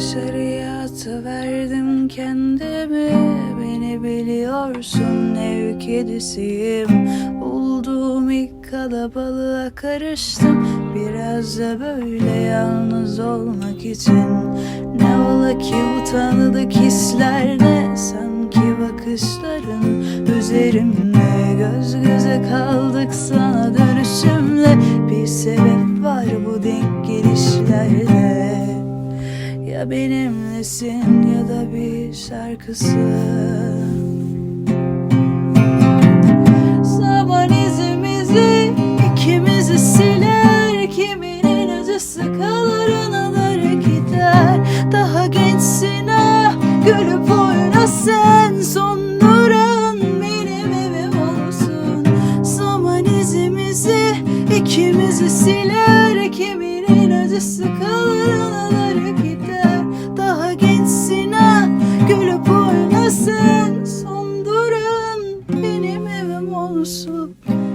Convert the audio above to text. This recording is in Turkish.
Dışarıya atıverdim kendimi. Beni biliyorsun ev kedisiyim. Bulduğum ilk kalabalığa karıştım. Biraz da böyle yalnız olmak için. Ne ola ki bu tanıdık hislerde Sanki bakışların üzerimde. Göz göze kaldık sana dönüşümle. Bir sebep var bu denk gelişlerde ya benimlesin ya da bir şarkısı. Zaman izimizi ikimizi siler Kiminin acısı kalır anıları gider. Daha gençsin ah gülüp oyna sen Son duran benim evim olsun. Zaman izimizi ikimizi siler Kiminin acısı kalır you.